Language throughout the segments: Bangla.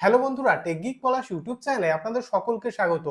হ্যালো বন্ধুরা টেকগিক পলাশ ইউটিউব চ্যানেলে আপনাদের সকলকে স্বাগত।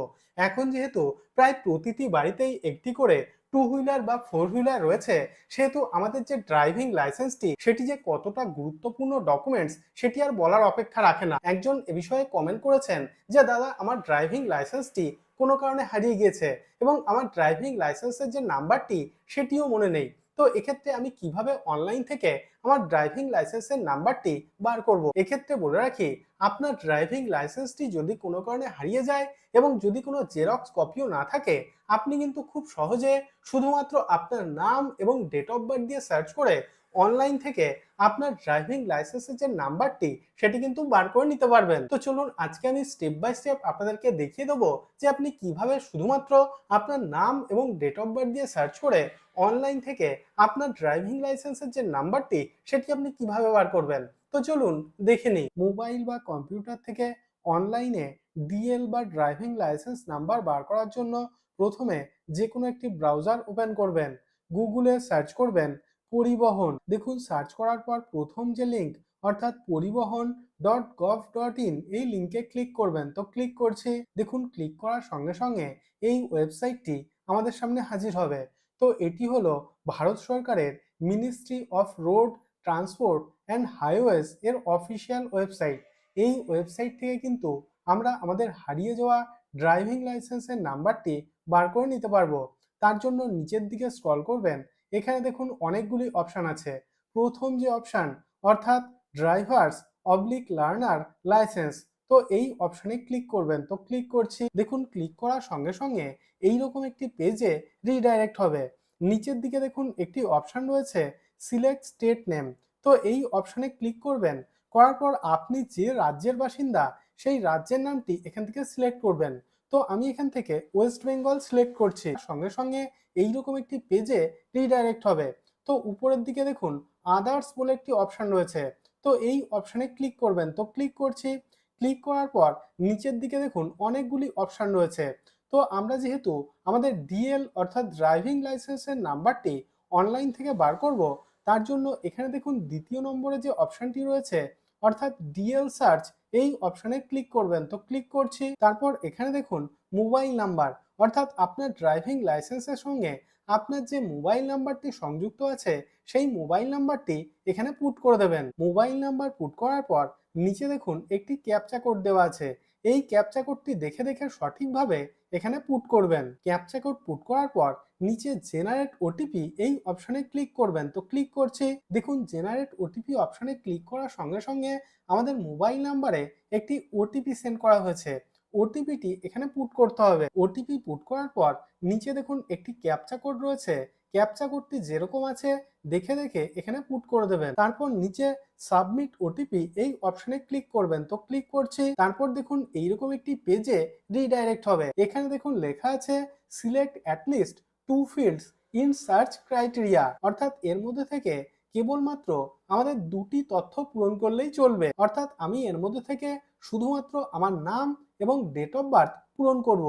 এখন যেহেতু প্রায় প্রতিটি বাড়িতেই একটি করে টু হুইলার বা ফোর হুইলার রয়েছে, সেহেতু আমাদের যে ড্রাইভিং লাইসেন্সটি সেটি যে কতটা গুরুত্বপূর্ণ ডকুমেন্টস সেটি আর বলার অপেক্ষা রাখে না। একজন এ বিষয়ে কমেন্ট করেছেন যে, দাদা, আমার ড্রাইভিং লাইসেন্সটি কোনো কারণে হারিয়ে গিয়েছে এবং আমার ড্রাইভিং লাইসেন্সের যে নাম্বারটি সেটিও মনে নেই। তো এক্ষেত্রে আমি কীভাবে অনলাইন থেকে আমার ড্রাইভিং লাইসেন্সের নাম্বারটি বার করব? এক্ষেত্রে বলে রাখি, আপনার ড্রাইভিং লাইসেন্সটি যদি কোনো কারণে হারিয়ে যায় এবং যদি কোনো জেরক্স কপিও না থাকে, আপনি কিন্তু খুব সহজে শুধুমাত্র আপনার নাম এবং ডেট অফ বার্থ দিয়ে সার্চ করে অনলাইন থেকে আপনার ড্রাইভিং লাইসেন্সের যে নাম্বারটি সেটি কিন্তু বার করে নিতে পারবেন। তো চলুন আজকে আমি স্টেপ বাই স্টেপ আপনাদেরকে দেখিয়ে দেবো যে আপনি কীভাবে শুধুমাত্র আপনার নাম এবং ডেট অফ বার্থ দিয়ে সার্চ করে অনলাইন থেকে আপনার ড্রাইভিং লাইসেন্সের যে নাম্বারটি সেটি আপনি কীভাবে বার করবেন। তো চলুন দেখে নিই। মোবাইল বা কম্পিউটার থেকে অনলাইনে ডিএল বা ড্রাইভিং লাইসেন্স নাম্বার বার করার জন্য প্রথমে যে কোনো একটি ব্রাউজার ওপেন করবেন। গুগলে সার্চ করবেন। পরিবহন। দেখুন সার্চ করার পর প্রথম যে লিঙ্ক অর্থাৎ পরিবহন ডট গভ ডট ইন এই লিঙ্কে ক্লিক করবেন। তো ক্লিক করছি। দেখুন ক্লিক করার সঙ্গে সঙ্গে এই ওয়েবসাইটটি আমাদের সামনে হাজির হবে। তো এটি হলো ভারত সরকারের ministry of road transport and highways এর অফিসিয়াল ওয়েবসাইট এই ওয়েবসাইট থেকে কিন্তু আমরা আমাদের হারিয়ে যাওয়া ড্রাইভিং লাইসেন্সের নাম্বারটি বার করে নিতে পারব। তার জন্য নিচের দিকে স্ক্রল করবেন। এখানে দেখুন অনেকগুলি অপশান আছে। প্রথম যে অপশান অর্থাৎ ড্রাইভার্স অবলিক লার্নার লাইসেন্স তো এই অপশানে ক্লিক করবেন। তো ক্লিক করছি, দেখুন ক্লিক করার সঙ্গে সঙ্গে এই রকম একটি পেজে রিডাইরেক্ট হবে। নিচের দিকে দেখুন একটি অপশান রয়েছে সিলেক্ট স্টেট নেম তো এই অপশানে ক্লিক করবেন। করার পর আপনি যে রাজ্যের বাসিন্দা, সেই রাজ্যের নামটি এখান থেকে সিলেক্ট করবেন। তো আমি এখান থেকে ওয়েস্ট বেঙ্গল সিলেক্ট করছি। সঙ্গে সঙ্গে এইরকম একটি পেজে রিডাইরেক্ট হবে। তো উপরের দিকে দেখুন আদার্স বলে একটি অপশান রয়েছে। তো এই অপশানে ক্লিক করবেন। তো ক্লিক করছি। ক্লিক করার পর নিচের দিকে দেখুন, অনেকগুলি অপশান রয়েছে। তো আমরা যেহেতু আমাদের ডিএল অর্থাৎ ড্রাইভিং লাইসেন্সের নাম্বারটি অনলাইন থেকে বার করব, তার জন্য এখানে দেখুন দ্বিতীয় নম্বরে যে অপশানটি রয়েছে, অর্থাৎ ডিএল সার্চ এই অপশানে ক্লিক করবেন। তো ক্লিক করছি, তারপর এখানে দেখুন মোবাইল নাম্বার অর্থাৎ আপনার ড্রাইভিং লাইসেন্সের সঙ্গে আপনার যে মোবাইল নাম্বারটি সংযুক্ত আছে, সেই মোবাইল নাম্বারটি এখানে পুট করে দেবেন। মোবাইল নাম্বার পুট করার পর নিচে দেখুন একটি ক্যাপচা কোড দেওয়া আছে। এই ক্যাপচা কোডটি দেখে দেখে সঠিকভাবে এখানে পুট করবেন। ক্যাপচা কোড পুট করার পর নিচে জেনারেট ওটিপি এই অপশনে ক্লিক করবেন। তো ক্লিক করছি। দেখুন জেনারেট ওটিপি অপশনে ক্লিক করার সঙ্গে সঙ্গে আমাদের মোবাইল নাম্বারে একটি ওটিপি সেন্ড করা হয়েছে। ওটিপিটি এখানে পুট করতে হবে। ওটিপি পুট করার পর নিচে দেখুন, একটি ক্যাপচা কোড রয়েছে। ক্যাপচা কোডটি যেরকম আছে, দেখে দেখে এখানে পুট করে দেবেন। তারপর নিচে সাবমিট ওটিপি এই অপশনে ক্লিক করবেন। তো ক্লিক করছি, তারপর দেখুন এইরকম একটি পেজে রিডাইরেক্ট হবে। এখানে দেখুন লেখা আছে select at least two fields in search criteria অর্থাৎ এর মধ্যে থেকে কেবলমাত্র আমাদের দুটি তথ্য পূরণ করলেই চলবে। অর্থাৎ আমি এর মধ্যে থেকে শুধুমাত্র আমার নাম এবং ডেট অফ বার্থ পূরণ করব।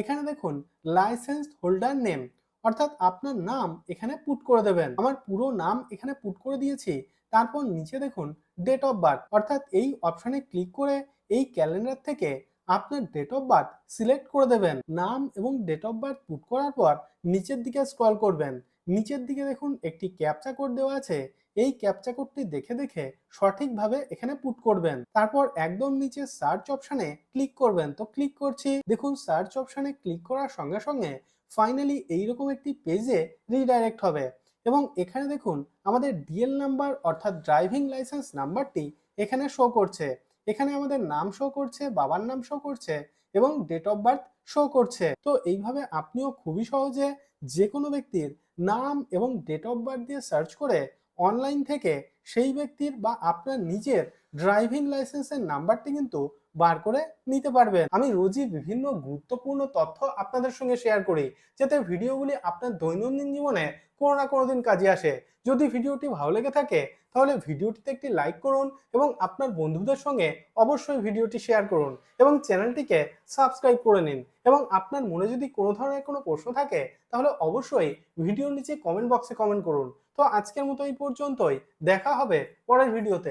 এখানে দেখুন লাইসেন্স হোল্ডার নেম অর্থাৎ আপনার নাম এখানে পুট করে দেবেন। আমার পুরো নাম এখানে পুট করে দিয়েছি। তারপর নিচে দেখুন ডেট অফ বার্থ অর্থাৎ এই অপশানে ক্লিক করে এই ক্যালেন্ডার থেকে আপনার ডেট অফ বার্থ সিলেক্ট করে দেবেন। নাম এবং ডেট অফ বার্থ পুট করার পর নিচের দিকে স্ক্রল করবেন। নিচের দিকে দেখুন, একটি ক্যাপচা কোড দেওয়া আছে। এই ক্যাপচা কোডটি দেখে দেখে সঠিকভাবে এখানে পুট করবেন। তারপর একদম নিচে সার্চ অপশানে ক্লিক করবেন। তো ক্লিক করছি। দেখুন সার্চ অপশানে ক্লিক করার সঙ্গে সঙ্গে ফাইনালি এইরকম একটি পেজে রিডাইরেক্ট হবে। এবং এখানে দেখুন, আমাদের ডিএল নাম্বার অর্থাৎ ড্রাইভিং লাইসেন্স নাম্বারটি এখানে শো করছে। এখানে আমাদের নাম শো করছে, বাবার নাম শো করছে এবং ডেট অফ বার্থ শো করছে। তো এইভাবে আপনিও খুবই সহজে যে কোনো ব্যক্তির নাম এবং ডেট অফ বার্থ দিয়ে সার্চ করে অনলাইন থেকে সেই ব্যক্তির বা আপনার নিজের ড্রাইভিং লাইসেন্সের নাম্বারটি কিন্তু বার করে নিতে পারবেন। আমি রোজই বিভিন্ন গুরুত্বপূর্ণ তথ্য আপনাদের সঙ্গে শেয়ার করি, যাতে ভিডিওগুলি আপনার দৈনন্দিন জীবনে কোনো না কোনো দিন কাজে আসে। যদি ভিডিওটি ভালো লেগে থাকে, তাহলে ভিডিওটিতে একটি লাইক করুন এবং আপনার বন্ধুদের সঙ্গে অবশ্যই ভিডিওটি শেয়ার করুন এবং চ্যানেলটিকে সাবস্ক্রাইব করে নিন এবং আপনার মনে যদি কোনো ধরনের কোনো প্রশ্ন থাকে, তাহলে অবশ্যই ভিডিওর নিচে কমেন্ট বক্সে কমেন্ট করুন। তো আজকের মতো এই পর্যন্তই, দেখা হবে পরের ভিডিওতে।